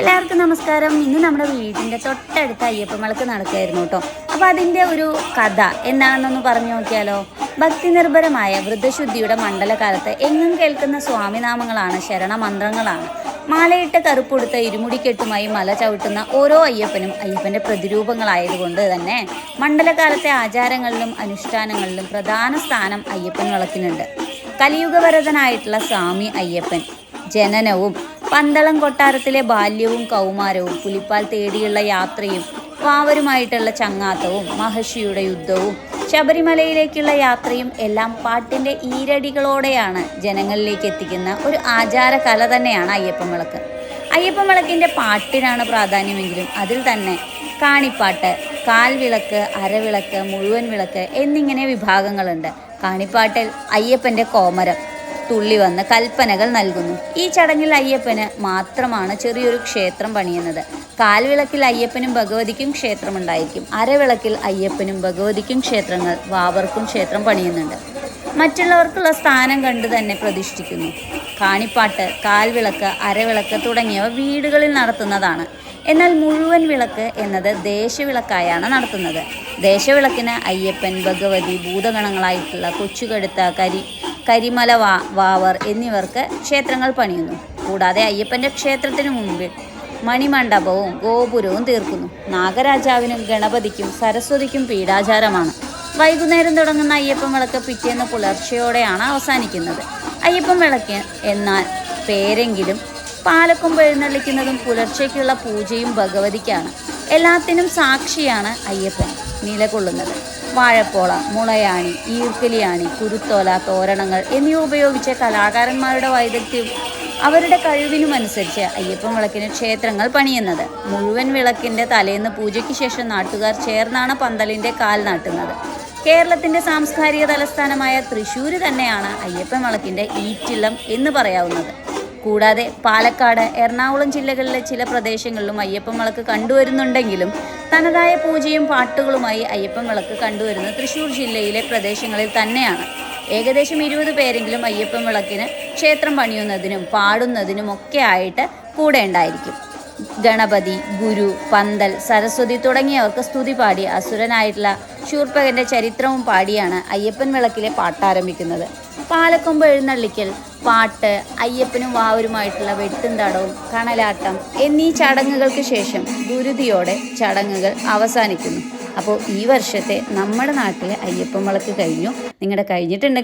എല്ലാവർക്കും നമസ്കാരം. ഇന്ന് നമ്മുടെ വീടിന്റെ തൊട്ടടുത്ത അയ്യപ്പമലക്ക് നടക്കുകയായിരുന്നു കേട്ടോ. അപ്പോൾ അതിന്റെ ഒരു കഥ എന്താണെന്നൊന്ന് പറഞ്ഞു നോക്കിയാലോ? ഭക്തി നിർഭരമായ വൃദ്ധശുദ്ധിയുടെ മണ്ഡലകാലത്ത് എങ്ങും കേൾക്കുന്ന സ്വാമിനാമങ്ങളാണ് ശരണമന്ത്രങ്ങളാണ്. മാലയിട്ട് കറുപ്പുടുത്ത ഇരുമുടിക്കെട്ടുമായി മല ചവിട്ടുന്ന ഓരോ അയ്യപ്പനും അയ്യപ്പന്റെ പ്രതിരൂപങ്ങളായതുകൊണ്ട് തന്നെ മണ്ഡലകാലത്തെ ആചാരങ്ങളിലും അനുഷ്ഠാനങ്ങളിലും പ്രധാന സ്ഥാനം അയ്യപ്പൻ വിളക്കിനുണ്ട്. കലിയുഗവരതനായിട്ടുള്ള സ്വാമി അയ്യപ്പൻ ജനനവും പന്തളം കൊട്ടാരത്തിലെ ബാല്യവും കൗമാരവും പുലിപ്പാൽ തേടിയുള്ള യാത്രയും വാവരുമായിട്ടുള്ള ചങ്ങാത്തവും മഹർഷിയുടെ യുദ്ധവും ശബരിമലയിലേക്കുള്ള യാത്രയും എല്ലാം പാട്ടിന്റെ ഈരടികളോടെയാണ് ജനങ്ങളിലേക്ക് എത്തിക്കുന്ന ഒരു ആചാര കല തന്നെയാണ് അയ്യപ്പൻ വിളക്കിന്റെ പാട്ടിനാണ് പ്രാധാന്യമെങ്കിലും അതിൽ തന്നെ കാണിപ്പാട്ട് കാൽവിളക്ക് അരവിളക്ക് മുഴുവൻ വിളക്ക് എന്നിങ്ങനെ വിഭാഗങ്ങളുണ്ട്. കാണിപ്പാട്ടിൽ അയ്യപ്പന്റെ കോമരം. തുള്ളി വന്ന് കൽപ്പനകൾ നൽകുന്നു. ഈ ചടങ്ങിൽ അയ്യപ്പന് മാത്രമാണ് ചെറിയൊരു ക്ഷേത്രം പണിയുന്നത്. കാൽവിളക്കിൽ അയ്യപ്പനും ഭഗവതിക്കും ക്ഷേത്രമുണ്ടായിരിക്കും. അരവിളക്കിൽ അയ്യപ്പനും ഭഗവതിക്കും ക്ഷേത്രങ്ങൾ വാവർക്കും ക്ഷേത്രം പണിയുന്നുണ്ട്. മറ്റുള്ളവർക്കുള്ള സ്ഥാനം കണ്ടു തന്നെ പ്രതിഷ്ഠിക്കുന്നു. കാണിപ്പാട്ട് കാൽവിളക്ക് അരവിളക്ക് തുടങ്ങിയവ വീടുകളിൽ നടത്തുന്നതാണ്. എന്നാൽ മുഴുവൻ വിളക്ക് എന്നത് ദേശവിളക്കായാണ് നടത്തുന്നത്. ദേശവിളക്കിന് അയ്യപ്പൻ ഭഗവതി ഭൂതഗണങ്ങളായിട്ടുള്ള കൊച്ചുകടുത്ത കരി കരിമല വാ വാവർ എന്നിവർക്ക് ക്ഷേത്രങ്ങൾ പണിയുന്നു. കൂടാതെ അയ്യപ്പന്റെ ക്ഷേത്രത്തിനു മുമ്പിൽ മണിമണ്ഡപവും ഗോപുരവും തീർക്കുന്നു. നാഗരാജാവിനും ഗണപതിക്കും സരസ്വതിക്കും പീഡാചാരമാണ്. വൈകുന്നേരം തുടങ്ങുന്ന അയ്യപ്പൻ വിളക്ക് പിറ്റേന്ന് പുലർച്ചയോടെയാണ് അവസാനിക്കുന്നത്. അയ്യപ്പൻ വിളക്ക് എന്നാൽ പേരെങ്കിലും പാലക്കും എഴുന്നള്ളിക്കുന്നതും പുലർച്ചയ്ക്കുള്ള പൂജയും ഭഗവതിക്കാണ്. എല്ലാത്തിനും സാക്ഷിയാണ് അയ്യപ്പൻ. നിലകൊള്ളുന്നത് വാഴപ്പോള മുളയാണി ഈർക്കലിയാണി കുരുത്തോല തോരണങ്ങൾ എന്നിവ ഉപയോഗിച്ച കലാകാരന്മാരുടെ വൈദഗ്ധ്യവും അവരുടെ കഴിവിനുമനുസരിച്ച് അയ്യപ്പൻ വിളക്കിന് ക്ഷേത്രങ്ങൾ പണിയുന്നത്. മുഴുവൻ വിളക്കിന്റെ തലേന്ന് പൂജയ്ക്ക് ശേഷം നാട്ടുകാർ ചേർന്നാണ് പന്തലിന്റെ കാൽ നാട്ടുന്നത്. കേരളത്തിന്റെ സാംസ്കാരിക തലസ്ഥാനമായ തൃശ്ശൂർ തന്നെയാണ് അയ്യപ്പൻ വിളക്കിന്റെ ഈറ്റില്ലം എന്ന് പറയാവുന്നത്. കൂടാതെ പാലക്കാട് എറണാകുളം ജില്ലകളിലെ ചില പ്രദേശങ്ങളിലും അയ്യപ്പൻ വിളക്ക് കണ്ടുവരുന്നുണ്ടെങ്കിലും തനതായ പൂജയും പാട്ടുകളുമായി അയ്യപ്പൻ വിളക്ക് കണ്ടുവരുന്നത് തൃശ്ശൂർ ജില്ലയിലെ പ്രദേശങ്ങളിൽ തന്നെയാണ്. ഏകദേശം ഇരുപത് പേരെങ്കിലും അയ്യപ്പൻ വിളക്കിന് ക്ഷേത്രം പണിയുന്നതിനും പാടുന്നതിനും ഒക്കെ ആയിട്ട് കൂടെ ഉണ്ടായിരിക്കും. ഗണപതി ഗുരു പന്തൽ സരസ്വതി തുടങ്ങിയവർക്ക് സ്തുതി പാടി അസുരനായിട്ടുള്ള ശൂർപ്പകന്റെ ചരിത്രവും പാടിയാണ് അയ്യപ്പൻ വിളക്കിലെ പാട്ട് ആരംഭിക്കുന്നത് പാലക്കൊമ്പ് എഴുന്നള്ളിക്കൽ പാട്ട് അയ്യപ്പനും വാവരുമായിട്ടുള്ള വെട്ടും തടവും കണലാട്ടം എന്നീ ചടങ്ങുകൾക്ക് ശേഷം ഗുരുതിയോടെ ചടങ്ങുകൾ അവസാനിക്കുന്നു. അപ്പോൾ ഈ വർഷത്തെ നമ്മുടെ നാട്ടിലെ അയ്യപ്പൻ വിളക്ക് കഴിഞ്ഞു. നിങ്ങളുടെ കഴിഞ്ഞിട്ടുണ്ടെങ്കിൽ